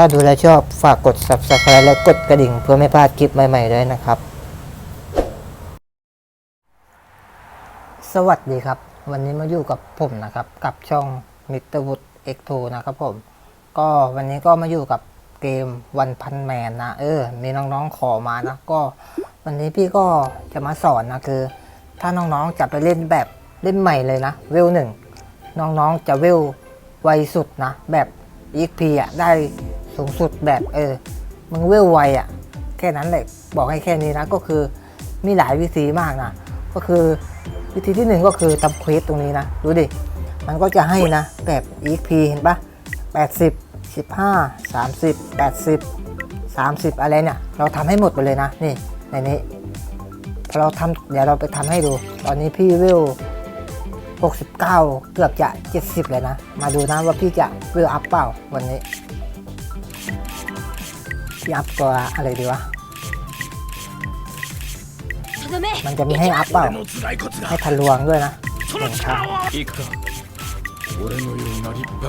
ถ้าดูแลชอบฝากกด subscribe และกดกระดิ่ง เพื่อไม่พลาดคลิปใหม่ๆด้วยนะครับ สวัสดีครับ วันนี้มาอยู่กับผมนะครับ กับช่อง Mr. Wood X2 นะครับผม ก็วันนี้ก็มาอยู่กับเกมวันพันแมนนะ เออ มีน้องๆขอมานะ ก็วันนี้พี่ก็จะมาสอนนะคือ ถ้าน้องๆจะไปเล่นแบบเล่นใหม่เลยนะ เวลหนึ่งน้องๆจะเวลไวสุดนะ แบบ EXP อะได้ สูงสุดแบบเออมึงเวลไวอะ แค่นั้นแหละบอกให้แค่นี้นะก็คือมีหลายวิธีมากนะก็คือวิธีที่หนึ่งก็คือทำเควสตรงนี้นะ ดูดิ มันก็จะให้นะ แบบ EXP เห็นปะ80 15 30 80 30 อะไรเนี่ย เราทำให้หมดไปเลยนะ นี่ ในนี้พอเราทำเดี๋ยวเราไปทำให้ดู ตอนนี้พี่เวล69 เกือบจะ 70 เลยนะ มาดูนะว่าพี่จะเวลอัพเปล่าวันนี้ พี่อัพตัวอะไรดีวะ มันจะมีให้อัพเปล่า ให้ทะลวงด้วยนะ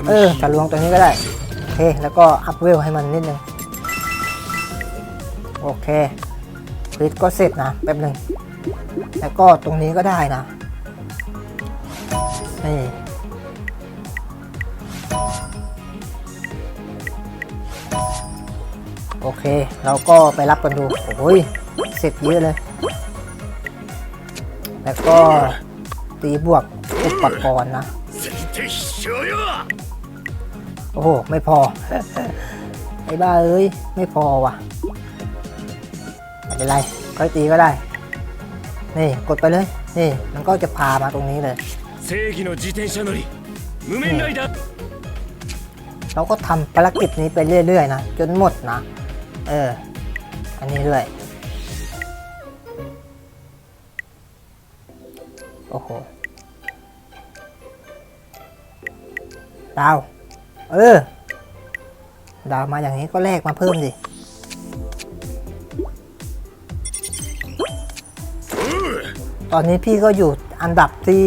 เออทะลวงตัวนี้ก็ได้ โอเค แล้วก็อัพเวลให้มันนิดนึง โอเคคลิปก็เสร็จนะ แป๊บหนึ่ง แล้วก็ตรงนี้ก็ได้นะ นี่ โอเค เราก็ไปรับกันดู โอ้ย เสร็จเยอะเลย แล้วก็ตีบวกอุปกรณ์นะ โอ้โห ไม่พอ ไอ้บ้าเอ้ย ไม่พอว่ะ ไม่เป็นไรค่อยตีก็ได้ นี่กดไปเลย นี่ มันก็จะพามาตรงนี้เลยเราก็ทำภารกิจนี้ไปเรื่อยๆนะ จนหมดนะ เออ อันนี้ด้วยโอ้โหดาว เออ ดาวมาอย่างนี้ก็แลกมาเพิ่มดิตอนนี้พี่ก็อยู่อันดับที่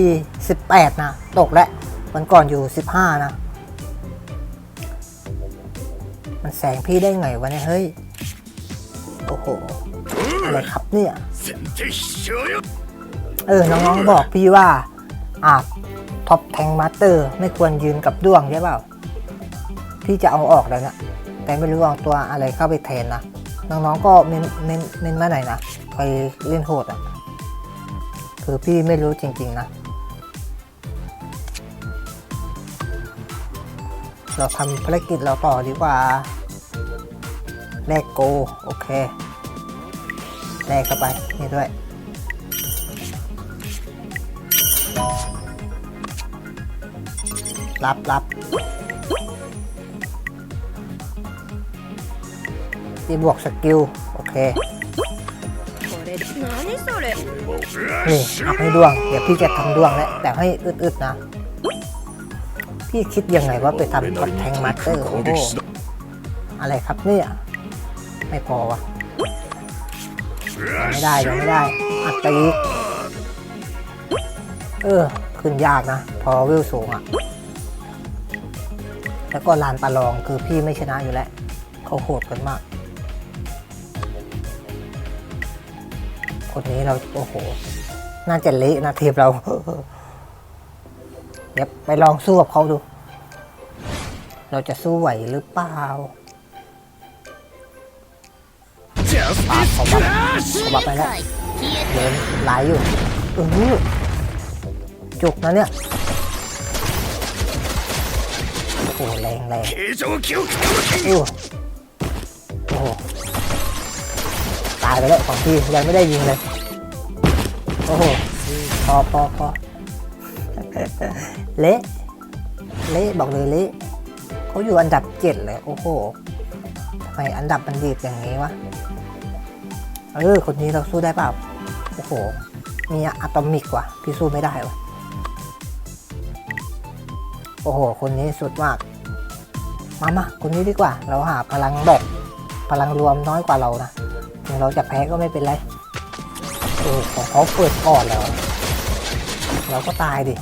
18 นะ ตกแล้ววันก่อนอยู่ 15 นะ มันแสงพี่ได้ไงวะเนี่ย เฮ้ย อ้โหอะไรครับเนี่ยเออน้องๆบอกพี่ว่าอาบท็อปแทงมาสเตอร์ไม่ควรยืนกับด้วงใช่เปล่าพี่จะเอาออกแล้วนะแต่ไม่รู้วางตัวอะไรเข้าไปแทนนะน้องๆก็เม้นเม้นเม้นมาหน่อยนะใครเล่นโหดอะคือพี่ไม่รู้จริง ๆ นะ เราทำภารกิจเราต่อดีกว่า แลกโก โอเคแลกเข้าไป นี่ด้วย รับรับตีบวกสกิล โอเคนี่เอาให้ดวง เดี๋ยวพี่จะทำดวงแล้ว แต่ให้อึดๆนะ พี่คิดยังไงว่าไปทำกับแทงมาสเตอร์โอ้โหอะไรครับเนี่ย ไม่พอวะยังไม่ได้ยังไม่ได้ อัดไปอีกเออ ขึ้นยากนะ พอวิวสูงอะ่ะ แล้วก็ลานประลองคือพี่ไม่ชนะอยู่แล้ว เขาโหดกันมาก คนนี้เรา โอ้โห น่าจะเละนะทีมเรา เดี๋ยวไปลองสู้กับเขาดู เราจะสู้ไหวหรือเปล่า ปาเของบับของบับไปแล้วเดินไหลอยู่เออจุกนะเนี่ยโอ้แรงแรงโอ้โอ้ตายไปแล้วของพี่ยังไม่ได้ยิงเลยโอ้โหพอพอพอเละเละบอกเลยเละเขาอยู่อันดับเจ็ดเลยโอ้โหทำไมอันดับมันดีดอย่างนี้วะ เออ คนนี้เราสู้ได้เปล่าโอ้โห มีอะตอมิกว่ะ พี่สู้ไม่ได้วะโอ้โห คนนี้สุดมาก มามาคนนี้ดีกว่า เราหาพลังแบบพลังรวมน้อยกว่าเรานะ ถึงเราจะแพ้ก็ไม่เป็นไรโอ้โหเขาเปิดก่อนแล้ว เราก็ตายดิ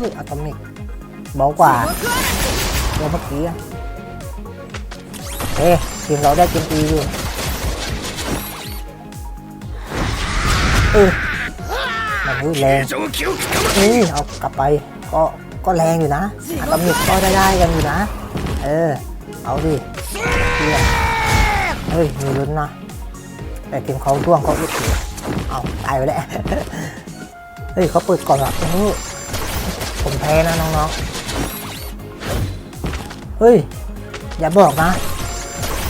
มืออะตอมิกเบากว่าเมื่อกี้เฮ้ทีมเราได้เกมตีอยู่ ออมันแรงนี่เอากลับไปก็ก็แรงอยู่นะอัตมิดก็ได้ได้กันอยู่นะ เออ เอาดิเฮ้ยมีลุ้นนะแต่เกมเขาร่วงเขาลุกเอาตายไปแล้วเฮ้ยเขาเปิดก่อนอะนี่ผมแพ้นะน้องๆเฮ้ย อย่าบอกนะ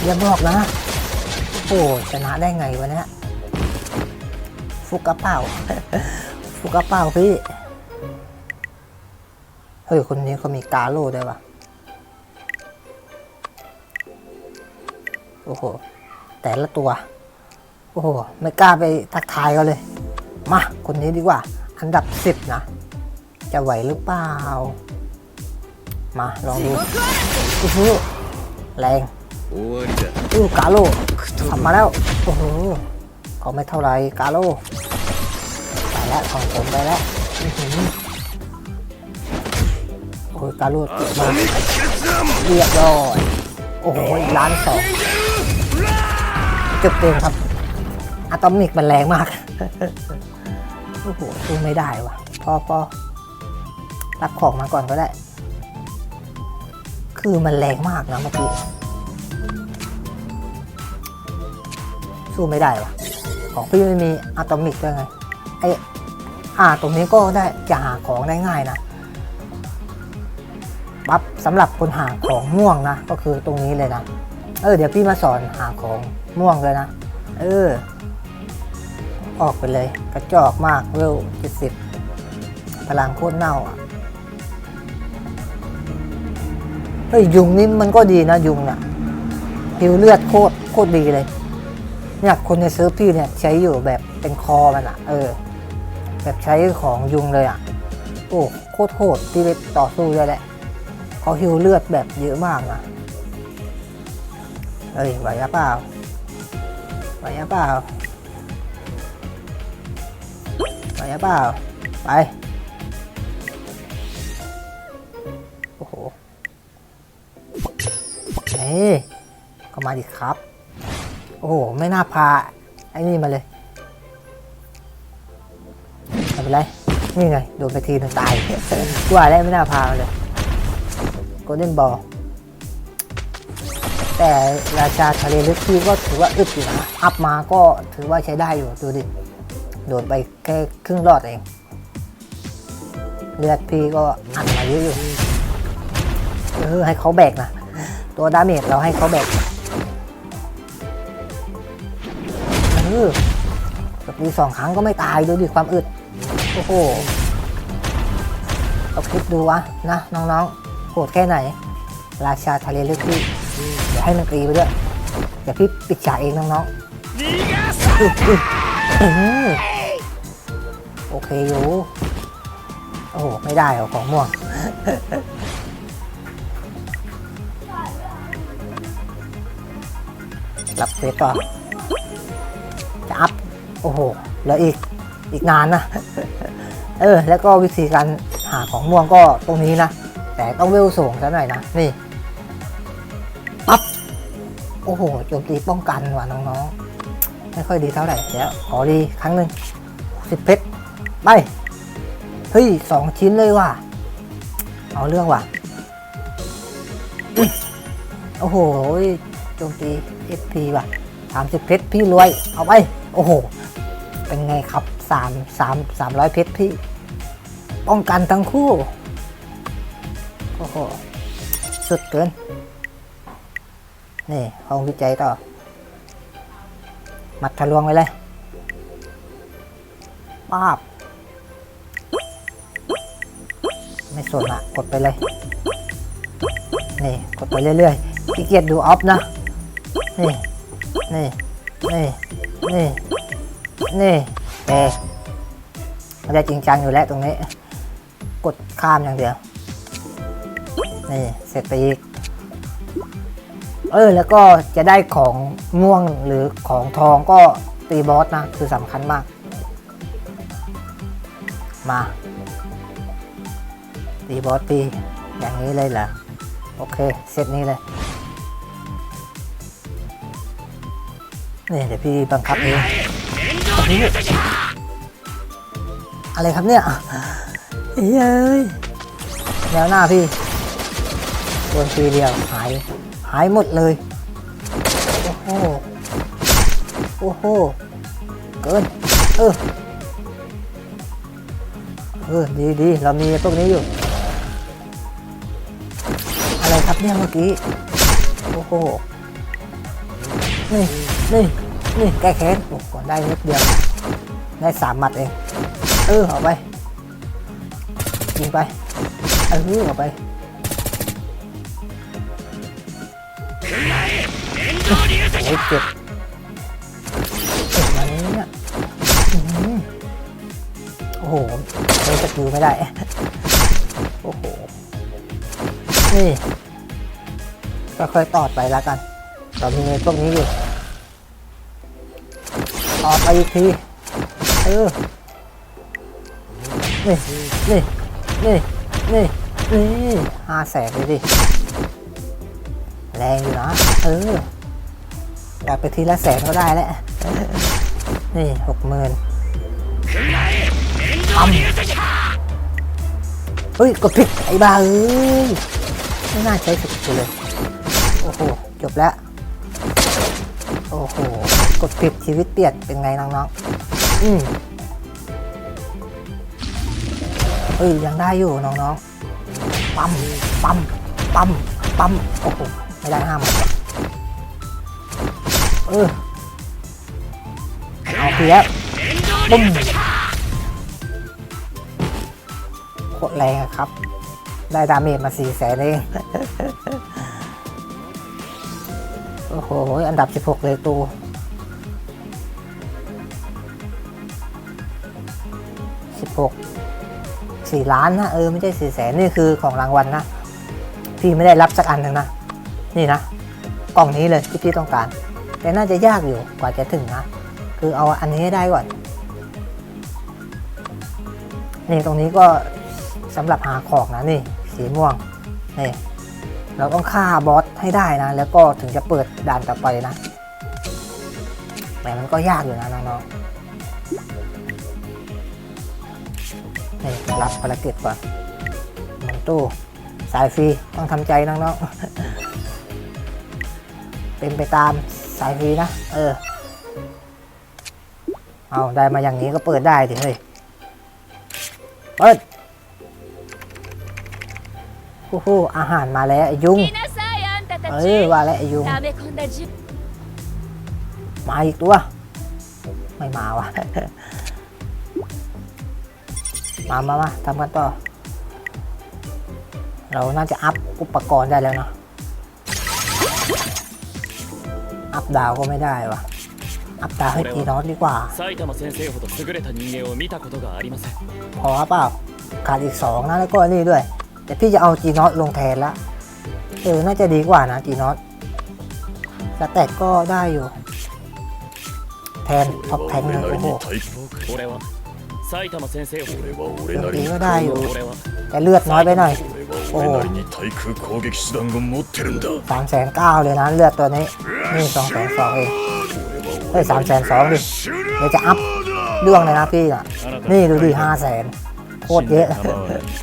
อย่าบอกนะ โอ้ชนะได้ไงวะเนี่ย ฟุกกระเป๋า ฟุกกระเป๋าพี่ เฮ้ย คนนี้เขามีกาโลด้วยวะโอ้โห แต่ละตัว โอ้โห ไม่กล้าไปทักทายเขาเลย มา คนนี้ดีกว่า อันดับสิบนะ จะไหวหรือเปล่า มา ลองดูโอ้โหแรงอู้กาโลทำมาแล้ว โอ้โห เขาไม่เท่าไรกาโลไปแล้วของผมไปแล้วอื้อหือโอ้ยกาโลเจ็บมาเรียบร้อยโอ้โหอีกล้านสองจบเกมครับอะตอมิกมันแรงมากโอ้โหสู้ไม่ได้วะพอพอรับของมาก่อนก็ได้ คือมันแรงมากนะเมื่อกี้สู้ไม่ได้วะ ของพี่ไม่มีอะตอมิกด้วยไงไออ่าตรงนี้ก็ได้จะหาของได้ง่ายนะปั๊บสำหรับคนหาของม่วงนะก็คือตรงนี้เลยนะเออเดี๋ยวพี่มาสอนหาของม่วงเลยนะ เออ ออกไปเลย กระจอกมากเวลเจ็ดสิบพลังโคตรเน่าอะเฮ้ยยุงนี่มันก็ดีนะยุงน่ะผิวเลือดโคตรโคตรดีเลย เนี่ยคนในเซิร์ฟพี่เนี่ยใช้อยู่แบบเป็นคอมันอะเออ แบบใช้ของยุงเลยอะโอ้โคตรโหดที่ไปต่อสู้ด้วยแหละเขาหิวเลือดแบบเยอะมากนะเฮ้ยไหวหรือเปล่าไหวหรือเปล่าไหวหรือเปล่าไปโอ้โหเฮ้ยก็มาดิครับ อ้โห ไม่น่าพาไอ้นี่มาเลยไม่เป็นไร นี่ไง โดนไปทีนึงตายว่าแล้วไม่น่าพามาเลยโกลเด้นบอลแต่ราชาทะเลลึกพี่ก็ถือว่าอึดอยู่นะอัพมาก็ถือว่าใช้ได้อยู่ดูดิ โดนไปแค่ครึ่งรอดเอง เลือดพี่ก็อัดมาเยอะอยู่เออให้เขาแบกนะ ตัวดาเมจเราให้เขาแบก ตีสองครั้งก็ไม่ตายดูดิความอึด โอ้โหเอาคลิปดูวะนะน้องๆโหดแค่ไหน ราชาทะเลลึกพี่เดี๋ยวให้มันตีไปด้วยเดี๋ยวพี่ปิดฉากเองน้องๆโอเคอยู่โอ้โหไม่ได้หรอของม่วงหลับเควสต่อ อ้โหแล้วอีกอีกนานนะ เออ แล้วก็วิธีการหาของม่วงก็ตรงนี้นะ แต่ต้องเวลสูงซะหน่อยนะ นี่ ปั๊บ โอ้โห โจมตีป้องกันว่ะน้องๆ ไม่ค่อยดีเท่าไหร่เดี๋ยวขอดีครั้งหนึ่งสิบเพชร ไป เฮ้ยสองชิ้นเลยว่ะ เอาเรื่องว่ะ โอ้โห โจมตี FP ว่ะสามสิบเพชรพี่รวย เอาไป โอ้โห เป็นไงครับสามสามสามร้อยเพชรพี่ ป้องกันทั้งคู่ โอ้โห สุดเกิน นี่ห้องวิจัยต่อ มัดทะลวงไว้เลยป้าบ ไม่สนอะกดไปเลย นี่ กดไปเรื่อยๆขี้เกียจดูออฟนะ นี่ นี่ นี่ นี่ นี่เอมันจะจริงจังอยู่แล้วตรงนี้ กดข้ามอย่างเดียว นี่เสร็จไปอีก เออ แล้วก็จะได้ของม่วงหรือของทองก็ตีบอสนะ คือสำคัญมาก มา ตีบอสตีอย่างนี้เลยเหรอโอเค เซตนี้เลยนี่เดี๋ยวพี่บังคับเอง นี่อะไรครับเนี่ยเฮ้ยแล้วหน้าพี่โดนทีเดียวหายหายหมดเลย โอ้โห โอ้โห เกิน เออ เออ ดีดีเรามีพวกนี้อยู่ อะไรครับเนี่ยเมื่อกี้ โอ้โห นี่ นี่ นี่แก้แค้นโอ้โหได้นิดเดียว ได้สามหมัดเอง เออเอาไป ยิงไป เออเอาไปโอ้ยเจ็บเจ็บมานี้เนี่ยโอ้โหใช้สกิลไม่ได้ โอ้โห นี่ค่อยๆตอดไปแล้วกัน เรามีพวกนี้อยู่ ตอดไปอีกที เออ นี่ นี่ นี่ นี่ นี่ห้าแสนเลยดิ แรงอยู่นะ เอออยากไปทีละแสนก็ได้แล้ว นี่หกหมื่นปั๊มเฮ้ย กดผิดไอ้บ้าเอ้ย ไม่น่าใช้สกิลเลย โอ้โห จบแล้ว โอ้โห กดผิดชีวิตเปลี่ยนเป็นไงน้องๆอืมเฮ้ยยังได้อยู่น้องๆปั๊มปั๊มปั๊มปั๊มโอ้โหไม่ได้ห้ามนเออเอาเพียบปุ้มโคตรแรงอะครับ ได้ดาเมจมาสี่แสนเองโอ้โห อันดับ 16 เลยตู 16 4ล้านนะเออไม่ใช่4แสนนี่คือของรางวัลนะพี่ไม่ได้รับสักอันหนึ่งนะนี่นะกล่องนี้เลยที่พี่ต้องการ แต่น่าจะยากอยู่กว่าจะถึงนะ คือเอาอันนี้ให้ได้ก่อนนี่ตรงนี้ก็สำหรับหาของนะนี่สีม่วงนี่เราต้องฆ่าบอสให้ได้นะ แล้วก็ถึงจะเปิดด่านต่อไปนะแต่มันก็ยากอยู่นะน้องๆ นี่รับภารกิจก่อนหมุนตู้สายฟรีต้องทำใจน้องๆ เป็นไปตามสายฟรีนะ เออ เอาได้มาอย่างนี้ก็เปิดได้ดิเฮ้ย เปิดโอ้โหอาหารมาแล้ว ยุง เออว่าแล้วยุง มาอีกตัว ไม่มาวะ่ะ มามามาทำกันต่อ เราน่าจะอัพอุปกรณ์ได้แล้วเนาะ อัพดาวก็ไม่ได้วะอัพดาวให้ตีน้องดีกว่าพอเปล่าขาดอีกสองนะแล้วก็นี่ด้วย แต่พี่จะเอาจีนอตลงแทนละ เออ น่าจะดีกว่านะจีนอตสแต็กก็ได้อยู่ แทนท็อปแทงเลยโอ้โห 埼玉先生ほど俺は俺 เดี๋ยว なり นี้ に ก็ได้อยู่ 俺は แต่เลือดน้อยไปหน่อย 俺は俺なりに対空攻撃手段を持ってるんだสามแสนเก้าเลยนะเลือดตัวนี้ นี่สองแสนสองเอง เฮ้ยสามแสนสองดิเดี๋ยวจะอัพเรื่องเลยนะพี่อ่ะ นี่ดูดิห้าแสนโคตรเยอะ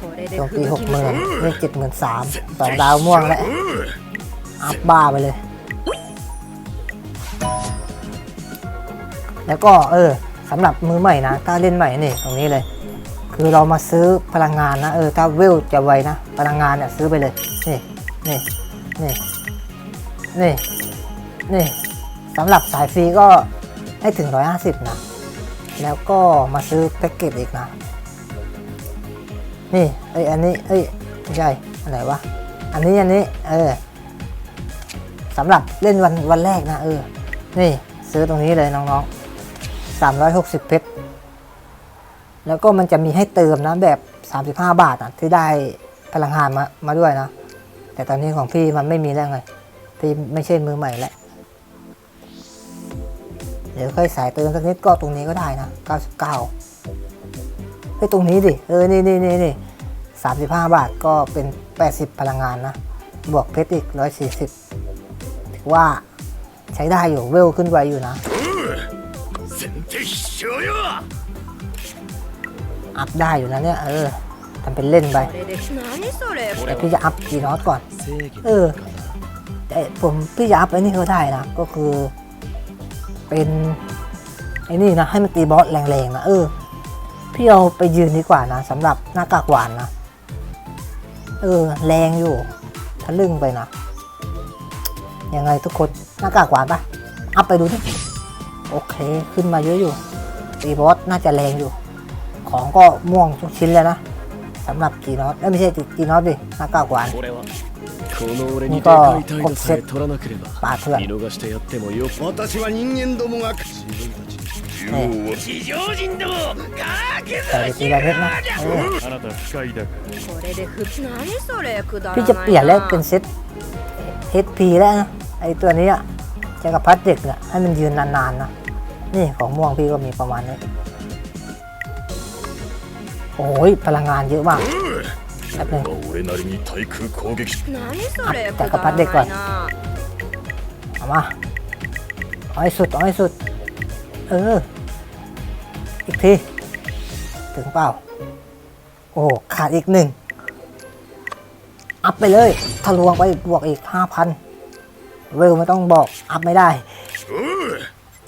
これで โจมตี 吹 หก 雪 หมื่น も นี่เจ็ดหมื่นสามสองดาวม่วงแล้ว อัพบ้าไปเลย แล้วก็เออ สำหรับมือใหม่นะถ้าเล่นใหม่นี่ตรงนี้เลย คือเรามาซื้อพลังงานนะเออถ้าเวลจะไวนะ พลังงานเนี่ยซื้อไปเลยนี่นี่นี่นี่นี่สำหรับสายฟรีก็ให้ถึง 150 นะ แล้วก็มาซื้อแพ็กเกจอีกนะ นี่เอ้ยอันนี้เอ้ยไม่ใช่อันไหนวะ อันนี้อันนี้ เออสำหรับเล่นวันวันแรกนะเออ นี่ซื้อตรงนี้เลยน้องๆ 360 เพชร แล้วก็มันจะมีให้เติมนะแบบ 35 บาทนะที่ได้พลังงานมามาด้วยนะ แต่ตอนนี้ของพี่มันไม่มีแล้วไง พี่ไม่ใช่มือใหม่แล้วเดี๋ยวค่อยสายเติมสักนิดก็ตรงนี้ก็ได้นะ 99เฮ้ยตรงนี้ดิ เออ นี่นี่นี่นี่สามสิบห้าบาทก็เป็นแปดสิบพลังงานนะ บวกเพชรอีกร้อยสี่สิบถือว่าใช้ได้อยู่ เวลขึ้นไวอยู่นะ อัพได้อยู่นะเนี่ย เออทำเป็นเล่นไปแต่พี่จะอัพจีนอสก่อน เออแต่ผมพี่จะอัพไอ้นี่เขาได้นะ ก็คือ เป็นไอ้นี่นะ ให้มันตีบอสแรงๆนะ เออ พี่เอาไปยืนดีกว่านะสำหรับหน้ากากหวานนะ เออ แรงอยู่ทะลึ่งไปนะ ยังไงทุกคนหน้ากากหวานปะอัพไปดูที่ โอเคขึ้นมาเยอะอยู่จีบอสน่าจะแรงอยู่ ของก็ม่วงทุกชิ้นเลยนะสำหรับจีนอสไม่ใช่จีนอสดิหน้ากากหวานนี่ก็ครบเซตป่าเถื่อนแต่ตีระเบิดนะพี่จะเปลี่ยนแล้วเป็นเซต HP แล้วนะไอตัวนี้อะจะกับพัดเด็กเนี่ยให้มันยืนนานๆนะ นี่ของม่วงพี่ก็มีประมาณนี้ โอ้ยพลังงานเยอะมากแป๊บนึงแต่กระพัดเด็กก่อน เอามาเอาให้สุดเอาให้สุด เออ อีกที ถึงเปล่า โอ้ขาดอีกหนึ่ง อัพไปเลยทะลวงไปบวกอีกห้าพันเวลไม่ต้องบอก อัพไม่ได้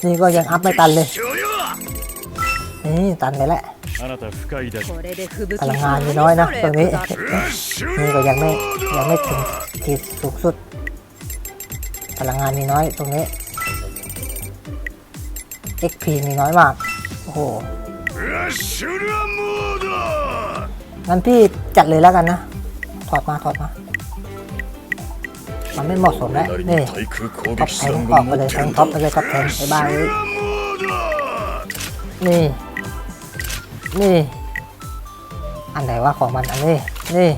นี่ก็ยังอัพไม่ตันเลยนี่ตันไปแล้วพลังงานมีน้อยนะตรงนี้นี่ก็ยังไม่ยังไม่ถึงขีดสูงสุด พลังงานมีน้อยตรงนี้ XP มีน้อยมาก โอ้โหงั้นพี่จัดเลยแล้วกันนะ ถอดมาถอดมา มันไม่เหมาะสมแล้วนี่ท็อแทงออกไปเลยแทงท็อปไปเลยท็อแทงไอ้บ้าเนี่ นี่ อันไหนว่าของมันอันนี้ นี่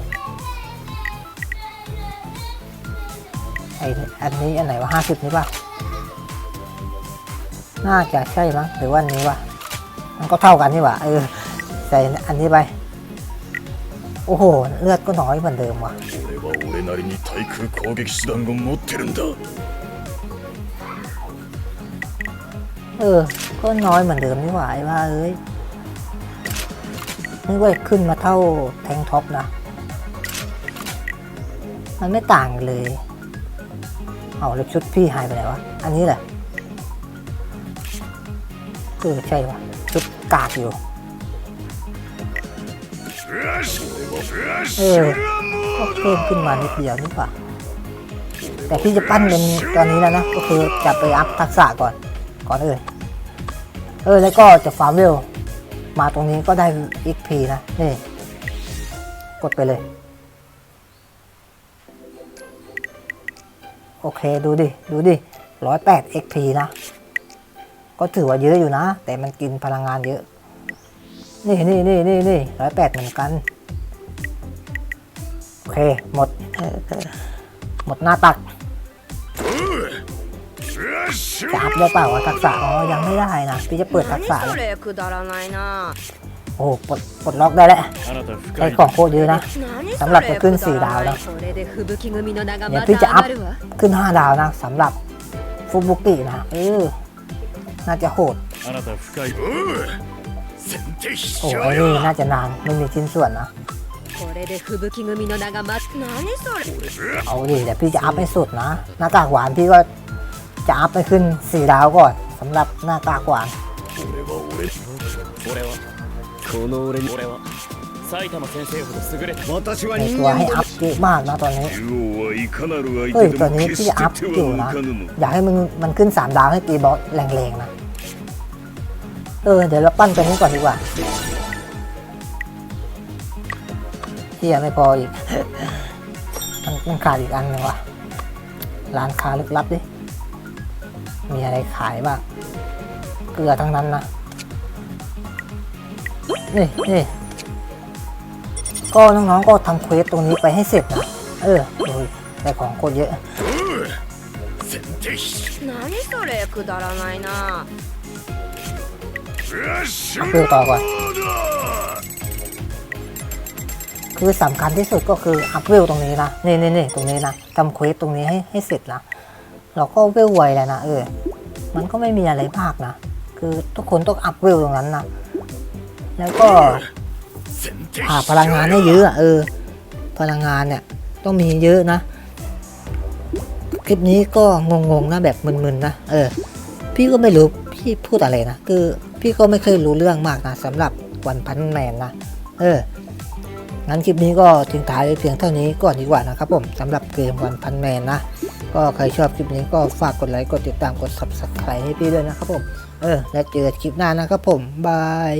ไออันนี้อันไหนว่าห้าสิบนี่ป่ะ น่าจะใช่มั้งหรือว่านี้วะมันก็เท่ากันนี่หว่าเออใส่อันนี้ไป โอ้โห เลือดก็น้อยเหมือนเดิมว่ะเออ ก็น้อยเหมือนเดิมนี่หว่าไอ้ว่าเอ้ยนึกว่าขึ้นมาเท่าแทงท็อปนะ มันไม่ต่างเลย เอาเล้วชุดพี่หายไปไหนวะ อันนี้แหละเออใช่วะชุดกากอยู่ เออก็เพิ่มขึ้นมานิดเดียวนี่ป่ะแต่ที่จะปั้นเป็นตอนนี้แล้วนะ ก็คือจะไปอัพทักษะก่อน ก่อนอื่เออ แล้วก็จะฟาร์มเวล มาตรงนี้ก็ได้ XP นะ นี่ กดไปเลย โอเค ดูดิ ดูดิร้อยแปด XP นะ ก็ถือว่าเยอะอยู่นะ แต่มันกินพลังงานเยอะ นี่นี่นี่นี่นี่ร้อยแปดเหมือนกัน โอเค หมด หมดหน้าตักจะอัพได้เปล่าวะทักษะอ๋อยังไม่ได้นะพี่จะเปิดทักษะโอ้ปลดปลดล็อกได้แล้วใช้ของโคตรเยอะนะสำหรับจะขึ้น 4 ดาวแล้วเดี๋ยวพี่จะอัพขึ้น 5 ดาวนะสำหรับฟูบุกินะเออน่าจะโหด โอ้ยนี่น่าจะนานไม่มีชิ้นส่วนนะเอาดิเดี๋ยวพี่จะอัพให้สุดนะหน้ากากหวานพี่ก็จะอัพไปขึ้นสี่ดาวก่อนสำหรับหน้ากากหวานตัวให้อัพเยอะมากนะตอนนี้เฮ้ยตอนนี้พี่อัพอยู่นะอยากให้มึงมันขึ้นสามดาวให้ตีบอสแรงๆนะ เออ เดี๋ยวเราปั้นตัวนี้ก่อนดีกว่าที่ยังไม่พออีก มันมันขาดอีกอันหนึงว่ะ ร้านค้าลึกลับดิ มีอะไรขายบ้าง เกลือทั้งนั้นนะ นี่นี่ก็น้องๆก็ทำเควสตรงนี้ไปให้เสร็จนะ เออโอ้ยได้ของโคตรเยอะ 先手必何それくだらないな คู่ต่อก่อนคือสำคัญที่สุดก็คืออัพเวลตรงนี้นะนี่นี่นี่ตรงนี้นะทำเควสตรงนี้ให้ให้เสร็จนะเราก็เวลไวแล้วนะเออมันก็ไม่มีอะไรมากนะ คือทุกคนต้องอัพเวลตรงนั้นนะแล้วก็หาพลังงานให้เยอะเออ พลังงานเนี่ยต้องมีเยอะนะ คลิปนี้ก็งงๆนะแบบมึนๆนะเออ พี่ก็ไม่รู้พี่พูดอะไรนะ คือ พี่ก็ไม่เคยรู้เรื่องมากนะสำหรับวันพันแมนนะเอองั้นคลิปนี้ก็ทิ้งท้ายเพียงเท่านี้ก่อนดีกว่านะครับผมสำหรับเกมวันพันแมนนะก็ใครชอบคลิปนี้ก็ฝากกดไลค์กดติดตามกด subscribe ให้พี่ด้วยนะครับผมเออแล้วเจอกันคลิปหน้านะครับผมบาย